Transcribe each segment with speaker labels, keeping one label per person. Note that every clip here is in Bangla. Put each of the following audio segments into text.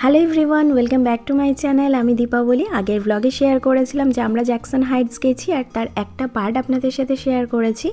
Speaker 1: Hello everyone welcome back to my channel আমি দীপাবলি আগের ব্লগে শেয়ার করেছিলাম যে আমরা জ্যাকসন হাইটস গেছি আর তার একটা পার্ট আপনাদের সাথে শেয়ার করেছি।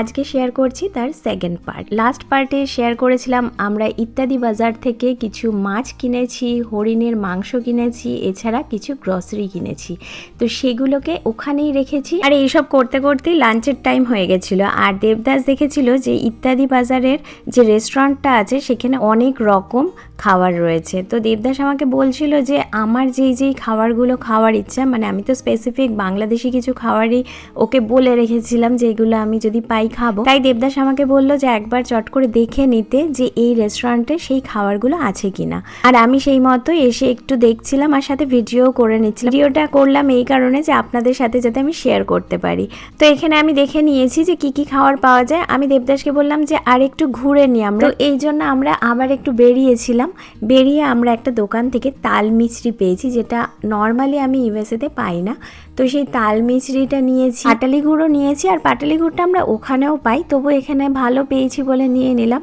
Speaker 1: আজকে শেয়ার করছি তার সেকেন্ড পার্ট লাস্ট পার্টে শেয়ার করেছিলাম আমরা ইত্যাদি বাজার থেকে কিছু মাছ কিনেছি, হরিণের মাংস কিনেছি, এছাড়া কিছু গ্রসারি কিনেছি। তো সেগুলোকে ওখানেই রেখেছি। আর এইসব করতে করতেই লাঞ্চের টাইম হয়ে গেছিল। আর দেবদাস দেখেছিল যে ইত্যাদি বাজারের যে রেস্টুরেন্টটা আছে, সেখানে অনেক রকম খাবার রয়েছে। তো দেবদাস আমাকে বলছিল যে, আমার যেই যেই খাবারগুলো খাওয়ার ইচ্ছা মানে আমি তো স্পেসিফিক বাংলাদেশি কিছু খাবারই ওকে বলে রেখেছিলাম যে, এগুলো আমি যদি পাই খাব। তাই দেবদাস আমাকে বলল যে, একবার চট করে দেখে নিতে যে, এই রেস্টুরেন্টে সেই খাবারগুলো আছে কিনা। আর আমি সেই মতো এসে একটু দেখছিলাম আর সাথে ভিডিও করে নিচ্ছিলাম। ভিডিওটা করলাম এই কারণে যে, আপনাদের সাথে যাতে আমি শেয়ার করতে পারি। তো এখানে আমি দেখে নিয়েছি যে, কি কি খাবার পাওয়া যায়। আমি দেবদাসকে বললাম যে আর একটু ঘুরে নিই আমরা। এই জন্য আমরা আবার একটু বেরিয়েছিলাম। বেরিয়ে আমরা একটা দোকান থেকে তাল মিছরি পেয়েছি, যেটা নর্মালি আমি ইউএসএতে পাই না। তো সেই তাল মিছরিটা নিয়েছি, পাটালি গুঁড়ো নিয়েছি, আর পাটালি গুঁড়োটা আমরা ওখানেও পাই। তবু এখানে ভালো পেয়েছি বলে নিয়ে নিলাম।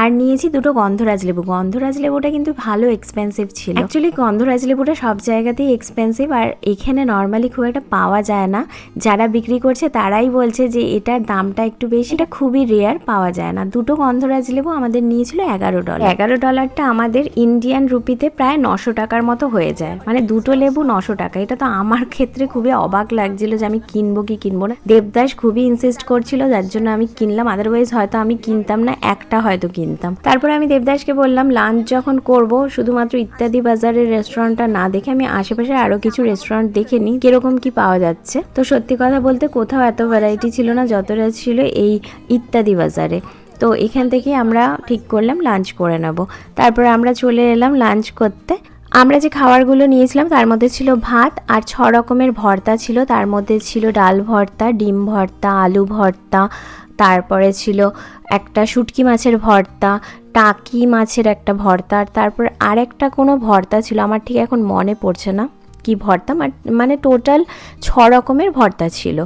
Speaker 1: আর নিয়েছি দুটো গন্ধরাজ লেবু। গন্ধরাজ লেবুটা কিন্তু ভালো এক্সপেন্সিভ ছিল। অ্যাকচুয়ালি গন্ধরাজ লেবুটা সব জায়গাতেই এক্সপেন্সিভ আর এখানে নর্মালি খুব একটা পাওয়া যায় না। যারা বিক্রি করছে তারাই বলছে যে এটার দামটা একটু বেশি। এটা খুবই রেয়ার পাওয়া যায় না। দুটো গন্ধরাজ লেবু আমাদের নিয়েছিল এগারো ডলার এগারো ডলারটা আমাদের ইন্ডিয়ান রুপিতে প্রায় নশো টাকার মতো হয়ে যায়। মানে দুটো লেবু নশো টাকা। এটা তো আমার ক্ষেত্রে খুবই অবাক লাগছিল যে আমি কিনবো কি কিনবো না। দেবদাস খুবই ইনসিস্ট করছিল যার জন্য আমি কিনলাম। আদারওয়াইজ হয়তো আমি কিনতাম না, একটা হয়তো কিনতাম। তারপরে আমি দেবদাসকে বললাম লাঞ্চ যখন করব, শুধুমাত্র ইত্যাদি বাজারের রেস্টুরেন্টটা না দেখে আমি আশেপাশে আরও কিছু রেস্টুরেন্ট দেখে নিই। কীরকম কি পাওয়া যাচ্ছে? তো সত্যি কথা বলতে কোথাও এত ভ্যারাইটি ছিল না, যতটা ছিল এই ইত্যাদি বাজারে। তো এখান থেকে আমরা ঠিক করলাম লাঞ্চ করে নেব। তারপর আমরা চলে এলাম লাঞ্চ করতে। আমরা যে খাবারগুলো নিয়েছিলাম তার মধ্যে ছিল ভাত আর ছ রকমের ভর্তা ছিল। তার মধ্যে ছিল ডাল ভর্তা, ডিম ভর্তা, আলু ভর্তা, তারপরে ছিল একটা শুটকি মাছের ভর্তা, টাকি মাছের একটা ভর্তা, আর তারপর আরেকটা কোনো ভর্তা ছিল। আমার ঠিক এখন মনে পড়ছে না। কি ভর্তা মানে টোটাল ছ রকমের ভর্তা ছিল।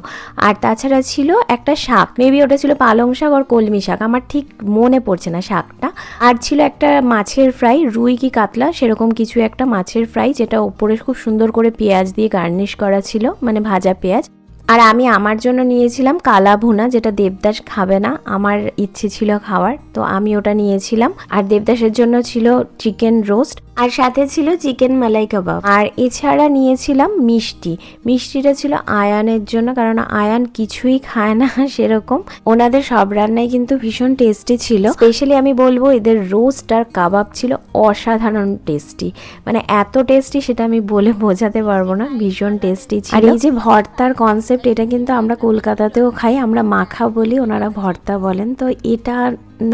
Speaker 1: আর তাছাড়া ছিল একটা শাক মেবি ওটা ছিল পালং শাক আর কলমি শাক, আমার ঠিক মনে পড়ছে না শাকটা। আর ছিল একটা মাছের ফ্রাই, রুই কি কাতলা, সেরকম কিছু একটা মাছের ফ্রাই, যেটা ওপরে খুব সুন্দর করে পেঁয়াজ দিয়ে গার্নিশ করা ছিল মানে ভাজা পেঁয়াজ। আর আমি আমার জন্য নিয়েছিলাম কালা ভুনা, যেটা দেবদাস খাবে না, আমার ইচ্ছে ছিল খাওয়ার, তো আমি ওটা নিয়েছিলাম। আর দেবদাসের জন্য ছিল চিকেন রোস্ট আর সাথে ছিল চিকেন মালাই কাবাব। আর এছাড়া নিয়েছিলাম মিষ্টি। মিষ্টিটা ছিল আয়ানের জন্য, কারণ আয়ান কিছুই খায় না সেরকম। ওনাদের সব রান্নাই কিন্তু ভীষণ টেস্টি ছিল। স্পেশালি আমি বলব এদের রোস্ট আর কাবাব ছিল অসাধারণ টেস্টি মানে এত টেস্টি সেটা আমি বলে বোঝাতে পারব না, ভীষণ টেস্টি ছিল। আর এই যে ভর্তার কনসেপ্ট এটা কিন্তু আমরা কলকাতাতেও খাই, আমরা মাখা বলি, ওনারা ভর্তা বলেন। তো এটা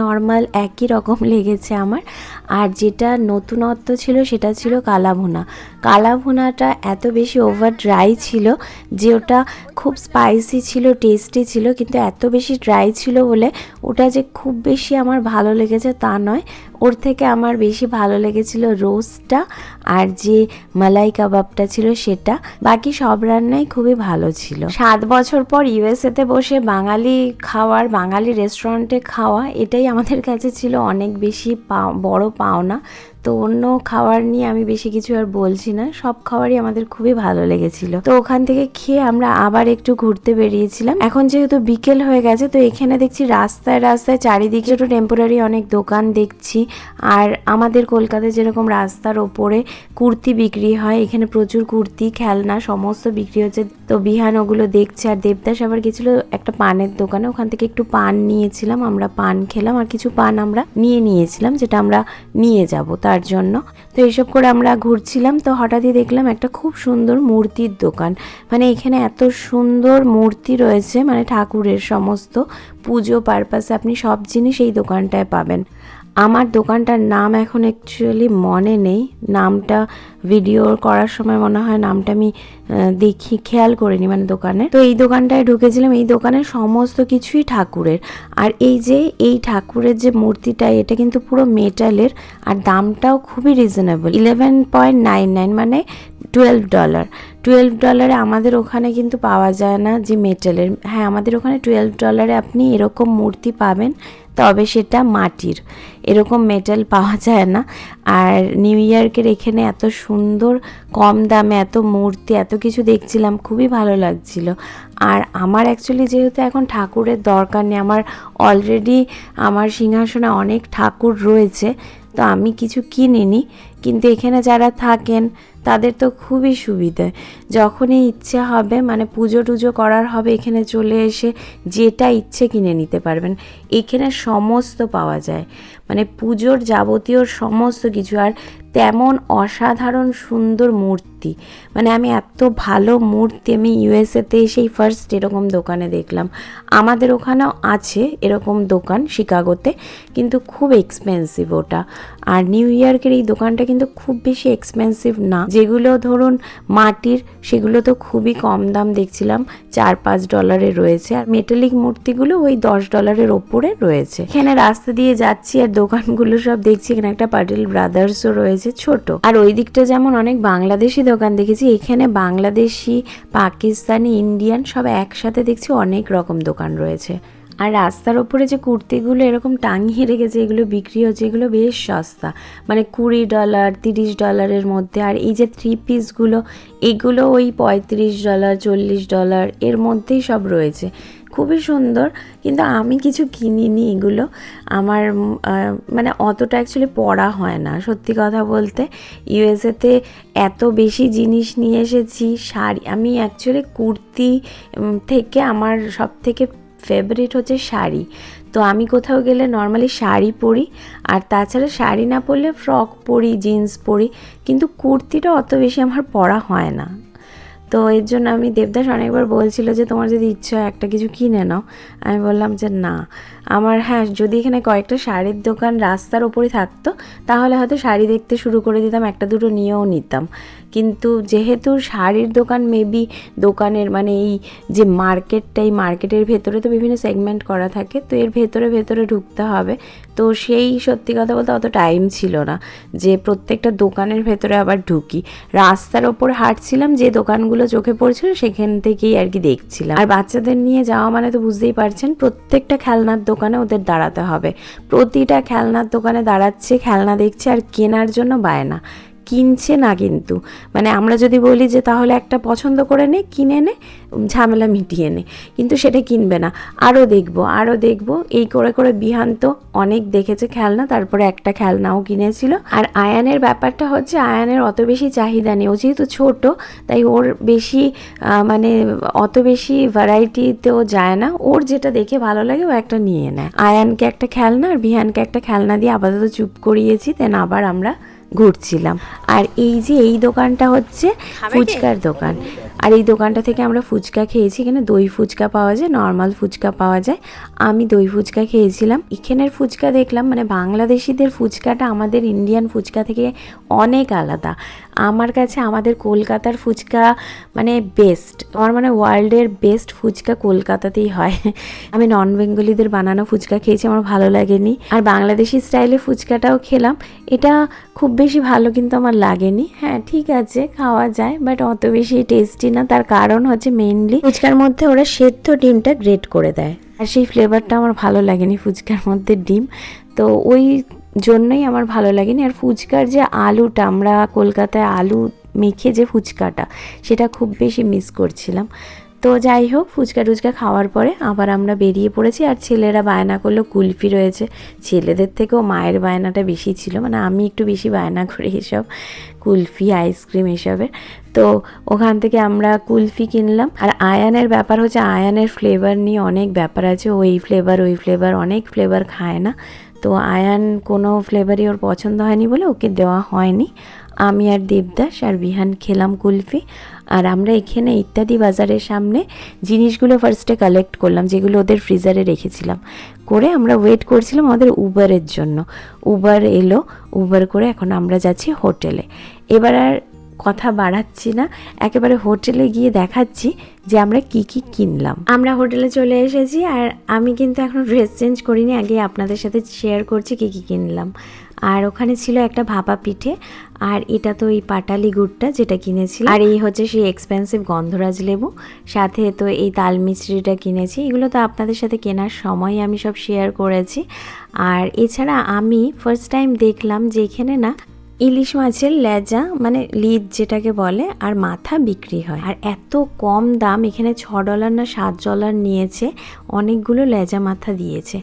Speaker 1: নর্মাল একই রকম লেগেছে আমার। আর যেটা নতুনত্ব ছিল সেটা ছিল কালাভুনা কালাভুনাটা এত বেশি ওভার ড্রাই ছিল যে ওটা খুব স্পাইসি ছিল টেস্টি ছিল, কিন্তু এত বেশি ড্রাই ছিল বলে ওটা যে খুব বেশি আমার ভালো লেগেছে তা নয়। ওর থেকে আমার বেশি ভালো লেগেছিল রোস্টটা আর যে মালাই কাবাবটা ছিল সেটা। বাকি সব রান্নাই খুবই ভালো ছিল। সাত বছর পর ইউএসএতে বসে বাঙালি খাওয়ার, বাঙালি রেস্টুরেন্টে খাওয়া, এটাই আমাদের কাছে ছিল অনেক বেশি বড় পাওনা। তো অন্য খাবার নিয়ে আমি বেশি কিছু আর বলছি না। সব খাবারই আমাদের খুবই ভালো লেগেছিল। তো ওখান থেকে খেয়ে আমরা আবার একটু ঘুরতে বেরিয়েছিলাম। এখন যেহেতু বিকেল হয়ে গেছে, তো এখানে দেখছি রাস্তায় রাস্তায় চারিদিকে ছোটো টেম্পোরারি অনেক দোকান দেখছি। আর আমাদের কলকাতায় যেরকম রাস্তার ওপরে কুর্তি বিক্রি হয়, এখানে প্রচুর কুর্তি, খেলনা সমস্ত বিক্রি হচ্ছে। তো বিহান ওগুলো দেখছে আর দেবদাস আবার গেছিল একটা পানের দোকানে। ওখান থেকে একটু পান নিয়েছিলাম, আমরা পান খেলাম। আর কিছু পান আমরা নিয়ে নিয়েছিলাম, যেটা আমরা নিয়ে যাব। তার জন্য। তো এইসব করে আমরা ঘুরছিলাম, তো হঠাৎই দেখলাম একটা খুব সুন্দর মূর্তির দোকান। মানে এখানে এত সুন্দর মূর্তি রয়েছে মানে ঠাকুরের সমস্ত পুজো পারপাসে আপনি সব জিনিস এই দোকানটায় পাবেন। আমার দোকানটার নাম এখন অ্যাকচুয়ালি মনে নেই। নামটা ভিডিও করার সময় মনে হয় নামটা আমি দেখি, খেয়াল করিনি মানে দোকানে তো এই দোকানটায় ঢুকেছিলাম। এই দোকানে সমস্ত কিছুই ঠাকুরের। আর এই যে, এই ঠাকুরের যে মূর্তিটা, এটা কিন্তু পুরো মেটালের আর দামটাও খুবই reasonable eleven point nine nine মানে টুয়েলভ ডলার টুয়েলভ ডলারে আমাদের ওখানে কিন্তু পাওয়া যায় না যে মেটালের। হ্যাঁ আমাদের ওখানে টুয়েলভ ডলারে আপনি এরকম মূর্তি পাবেন, তবে সেটা মাটির। এরকম মেটাল পাওয়া যায় না। আর নিউ ইয়র্কের এখানে এত সুন্দর, কম দামে এত মূর্তি, এত কিছু দেখছিলাম, খুবই ভালো লাগছিল। আর আমার অ্যাকচুয়ালি যেহেতু এখন ঠাকুরের দরকার নেই, আমার অলরেডি আমার সিংহাসনে অনেক ঠাকুর রয়েছে, তো আমি কিছু কিনিনি। কিন্তু এখানে যারা থাকেন, তাদের তো খুবই সুবিধে। যখনই ইচ্ছে হবে মানে পুজো টুজো করার হবে, এখানে চলে এসে যেটা ইচ্ছে কিনে নিতে পারবেন। এখানে সমস্ত পাওয়া যায়। মানে পুজোর যাবতীয় সমস্ত কিছু। আর তেমন অসাধারণ সুন্দর মূর্তি। মানে আমি এত ভালো মূর্তি, আমি ইউএসএতে এসেই ফার্স্ট এরকম দোকানে দেখলাম। আমাদের ওখানেও আছে এরকম দোকান শিকাগোতে, কিন্তু খুব এক্সপেন্সিভ ওটা। আর নিউ ইয়র্কের এই দোকানটা কিন্তু খুব বেশি এক্সপেন্সিভ না। যেগুলো ধরুন মাটির, সেগুলো তো খুবই কম দাম দেখছিলাম চার পাঁচ ডলারে রয়েছে। আর মেটালিক মূর্তিগুলো ওই দশ ডলারের ওপরে রয়েছে। এখানে রাস্তা দিয়ে যাচ্ছি আর দোকানগুলো সব দেখছি, এখানে একটা পাটেল ব্রাদার্সও রয়েছে, ছোট। আর ওই দিকটা যেমন অনেক বাংলাদেশি দোকান দেখেছি, এখানে বাংলাদেশি, পাকিস্তানি, ইন্ডিয়ান সব একসাথে দেখছি অনেক রকম দোকান রয়েছে। আর রাস্তার ওপরে যে কুর্তিগুলো এরকম টাঙিয়ে রেখেছে এগুলো বিক্রি হচ্ছে, এগুলো বেশ সস্তা। মানে কুড়ি ডলার, তিরিশ ডলারের মধ্যে। আর এই যে থ্রি পিসগুলো এগুলো ওই পঁয়ত্রিশ ডলার, চল্লিশ ডলার এর মধ্যেই সব রয়েছে। খুবই সুন্দর, কিন্তু আমি কিছু কিনিনি এগুলো। আমার মানে অতটা অ্যাকচুয়ালি পড়া হয় না, সত্যি কথা বলতে। ইউএসএতে এত বেশি জিনিস নিয়ে এসেছি, শাড়ি, আমি অ্যাকচুয়ালি কুর্তি থেকে আমার সব থেকে ফেভারিট হচ্ছে শাড়ি। তো আমি কোথাও গেলে নর্মালি শাড়ি পরি, আর তাছাড়া শাড়ি না পরলে ফ্রক পরি জিন্স পরি, কিন্তু কুর্তিটা অত বেশি আমার পরা হয় না। তো এর জন্য আমি দেবদাস অনেকবার বলছিল যে, তোমার যদি ইচ্ছা হয় একটা কিছু কিনে নাও। আমি বললাম যে, না। আমার হ্যাঁ যদি এখানে কয়েকটা শাড়ির দোকান রাস্তার ওপরে থাকতো, তাহলে হয়তো শাড়ি দেখতে শুরু করে দিতাম, একটা দুটো নিয়েও নিতাম। কিন্তু যেহেতু শাড়ির দোকান মেবি দোকানের মানে এই যে মার্কেটটা এই মার্কেটের ভেতরে তো বিভিন্ন সেগমেন্ট করা থাকে, তো এর ভেতরে ভেতরে ঢুকতে হবে। তো সেই সত্যি কথা বলতে অত টাইম ছিল না যে প্রত্যেকটা দোকানের ভেতরে আবার ঢুকি। রাস্তার ওপর হাঁটছিলাম, যে দোকানগুলো চোখে পড়ছিল সেখান থেকেই আর কি দেখছিলাম। আর বাচ্চাদের নিয়ে যাওয়া মানে তো বুঝতেই পারছেন, প্রত্যেকটা খেলনার দোকানে ওদের দাঁড়াতে হবে। প্রতিটা খেলনার দোকানে দাঁড়াচ্ছে, খেলনা দেখছে আর কেনার জন্য বায়না। কিনছে না কিন্তু। মানে আমরা যদি বলি যে তাহলে একটা পছন্দ করে নে, কিনে নে, ঝামেলা মিটিয়ে নে। কিন্তু সেটা কিনবে না। আরও দেখব আরও দেখব। এই করে করে বিহান তো অনেক দেখেছে খেলনা, তারপরে একটা খেলনাও কিনেছিল। আর আয়ানের ব্যাপারটা হচ্ছে আয়ানের অত বেশি চাহিদা নেই। ও যেহেতু ছোট, তাই ওর বেশি মানে অত বেশি ভ্যারাইটিতেও যায় না। ওর যেটা দেখে ভালো লাগে, ও একটা নিয়ে নেয়। আয়ানকে একটা খেলনা আর বিহানকে একটা খেলনা দিয়ে আপাতত চুপ করিয়েছি। দেন আবার আমরা ঘুরছিলাম। আর এই যে এই দোকানটা হচ্ছে ফুচকার দোকান। আর এই দোকানটা থেকে আমরা ফুচকা খেয়েছি। এখানে দই ফুচকা পাওয়া যায় নর্মাল ফুচকা পাওয়া যায়। আমি দই ফুচকা খেয়েছিলাম। এখানের ফুচকা দেখলাম মানে বাংলাদেশিদের ফুচকাটা আমাদের ইন্ডিয়ান ফুচকা থেকে অনেক আলাদা। আমার কাছে আমাদের কলকাতার ফুচকা মানে বেস্ট আমার মানে ওয়ার্ল্ডের বেস্ট ফুচকা কলকাতাতেই হয়। আমি নন বেঙ্গলিদের বানানো ফুচকা খেয়েছি, আমার ভালো লাগেনি। আর বাংলাদেশি স্টাইলে ফুচকাটাও খেলাম। এটা খুব বেশি ভালো কিন্তু আমার লাগেনি। হ্যাঁ ঠিক আছে, খাওয়া যায় বাট অত বেশি টেস্টি না, তার কারণ হচ্ছে মেইনলি ফুচকার মধ্যে ওরা সেদ্ধ ডিমটা গ্রেট করে দেয়। আর সেই ফ্লেভারটা আমার ভালো লাগেনি ফুচকার মধ্যে ডিম। তো ওই জন্যই আমার ভালো লাগেনি। আর ফুচকার যে আলুটা, আমরা কলকাতায় আলু মেখে যে ফুচকাটা, সেটা খুব বেশি মিস করছিলাম। তো যাই হোক, ফুচকা টুচকা খাওয়ার পরে আবার আমরা বেরিয়ে পড়েছি আর ছেলেরা বায়না করল কুলফি রয়েছে। ছেলেদের থেকেও মায়ের বায়নাটা বেশি ছিল মানে আমি একটু বেশি বায়না করি এসব কুলফি, আইসক্রিম এসবের। তো ওখান থেকে আমরা কুলফি কিনলাম। আর আয়ানের ব্যাপার হচ্ছে, আয়ানের ফ্লেভার নিয়ে অনেক ব্যাপার আছে। ওই ফ্লেভার ওই ফ্লেভার অনেক ফ্লেভার খায় না। তো আয়ান কোনো ফ্লেভারই ওর পছন্দ হয়নি বলে ওকে দেওয়া হয়নি। আমি আর দেবদাস আর বিহান খেলাম কুলফি। আর আমরা এখানে ইত্যাদি বাজারের সামনে জিনিসগুলো ফার্স্টে কালেক্ট করলাম, যেগুলো ওদের ফ্রিজারে রেখেছিলাম। করে আমরা ওয়েট করছিলাম আমাদের উবারের জন্য। উবার এলো, উবার করে এখন আমরা যাচ্ছি হোটেলে। এবার আর কথা বাড়াচ্ছি না, একেবারে হোটেলে গিয়ে দেখাচ্ছি যে আমরা কি কি কিনলাম। আমরা হোটেলে চলে এসেছি আর আমি কিন্তু এখন ড্রেস চেঞ্জ করিনি, আগে আপনাদের সাথে শেয়ার করছি কি কি কিনলাম। আর ওখানে ছিল একটা ভাপা পিঠে, আর এটা তো এই পাটালি গুড়টা যেটা কিনেছি আর এই হচ্ছে সেই এক্সপেন্সিভ গন্ধরাজ লেবু, সাথে তো এই তাল মিস্ত্রিটা কিনেছি। এগুলো তো আপনাদের সাথে কেনার সময় আমি সব শেয়ার করেছি। আর এছাড়া আমি ফার্স্ট টাইম দেখলাম যে এখানে না ইলিশ মাছের লেজা মানে লিদ যেটাকে বলে, আর মাথা বিক্রি হয়। আর এত কম দাম, এখানে ছ ডলার না সাত ডলার নিয়েছে। অনেকগুলো লেজা মাথা দিয়েছে।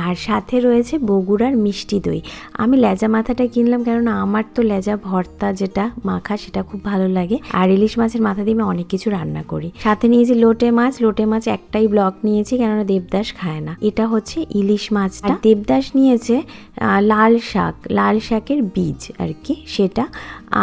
Speaker 1: আর সাথে রয়েছে বগুড়ার মিষ্টি দই। আমি লেজা মাথাটা কিনলাম কেননা আমার তো লেজা ভর্তা যেটা মাখা সেটা খুব ভালো লাগে। আর ইলিশ মাছের মাথা দিয়ে আমি অনেক কিছু রান্না করি। সাথে নিয়েছি লোটে মাছ। লোটে মাছ একটাই ব্লক নিয়েছি কেননা দেবদাস খায় না। এটা হচ্ছে ইলিশ মাছটা আর দেবদাস নিয়েছে লাল শাক। লাল শাকের বীজ আর কি সেটা।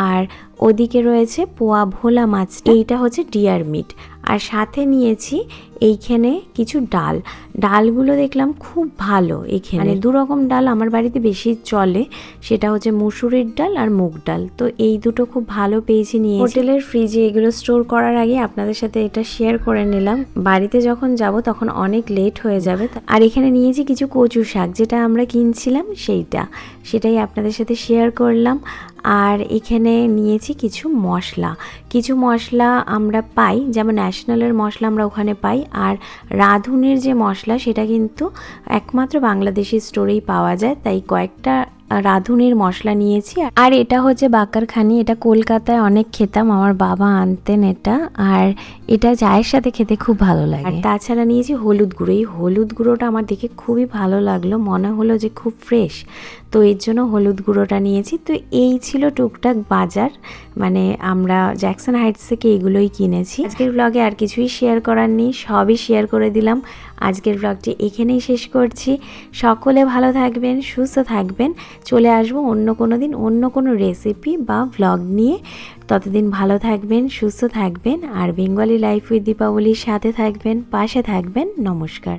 Speaker 1: আর ওদিকে রয়েছে পোয়া ভোলা মাছ। এইটা হচ্ছে ডিয়ার মিট। আর সাথে নিয়েছি এইখানে কিছু ডাল। ডালগুলো দেখলাম খুব ভালো এখানে। মানে দু রকম ডাল আমার বাড়িতে বেশি চলে সেটা হচ্ছে মুসুরির ডাল আর মুগ ডাল। তো এই দুটো খুব ভালো পেয়েছি নিয়ে হোটেলের ফ্রিজে এগুলো স্টোর করার আগে আপনাদের সাথে এটা শেয়ার করে নিলাম। বাড়িতে যখন যাব তখন অনেক লেট হয়ে যাবে। আর এখানে নিয়েছি কিছু কচু শাক যেটা আমরা কিনছিলাম সেইটা। সেটাই আপনাদের সাথে শেয়ার করলাম। আর এখানে নিয়েছি কিছু মশলা। কিছু মশলা আমরা পাই যেমন ন্যাশনালের মশলা আমরা ওখানে পাই। আর রাঁধুনির যে মশলা, সেটা কিন্তু একমাত্র বাংলাদেশি স্টোরেই পাওয়া যায়। তাই কয়েকটা রাঁধুনির মশলা নিয়েছি। আর এটা হচ্ছে বাকারখানি এটা কলকাতায় অনেক খেতাম। আমার বাবা আনতেন এটা। আর এটা চায়ের সাথে খেতে খুব ভালো লাগে। আর তাছাড়া নিয়েছি হলুদ গুঁড়ো। এই হলুদ গুঁড়োটা আমার দেখে খুবই ভালো লাগল। মনে হলো যে খুব ফ্রেশ। তো এর জন্য হলুদ গুঁড়োটা নিয়েছি। তো এই ছিল টুকটাক বাজার মানে আমরা জ্যাকসন হাইটস থেকে এগুলোই কিনেছি। আজকের ব্লগে আর কিছুই শেয়ার করার নেই, সবই শেয়ার করে দিলাম। আজকের ব্লগটি এখানেই শেষ করছি। সকলে ভালো থাকবেন, সুস্থ থাকবেন। চলে আসব অন্য কোনো দিন, অন্য কোনো রেসিপি বা ভ্লগ নিয়ে। ততদিন ভালো থাকবেন, সুস্থ থাকবেন। আর বেঙ্গলি লাইফ উইথ দীপাবলির সাথে থাকবেন, পাশে থাকবেন। নমস্কার।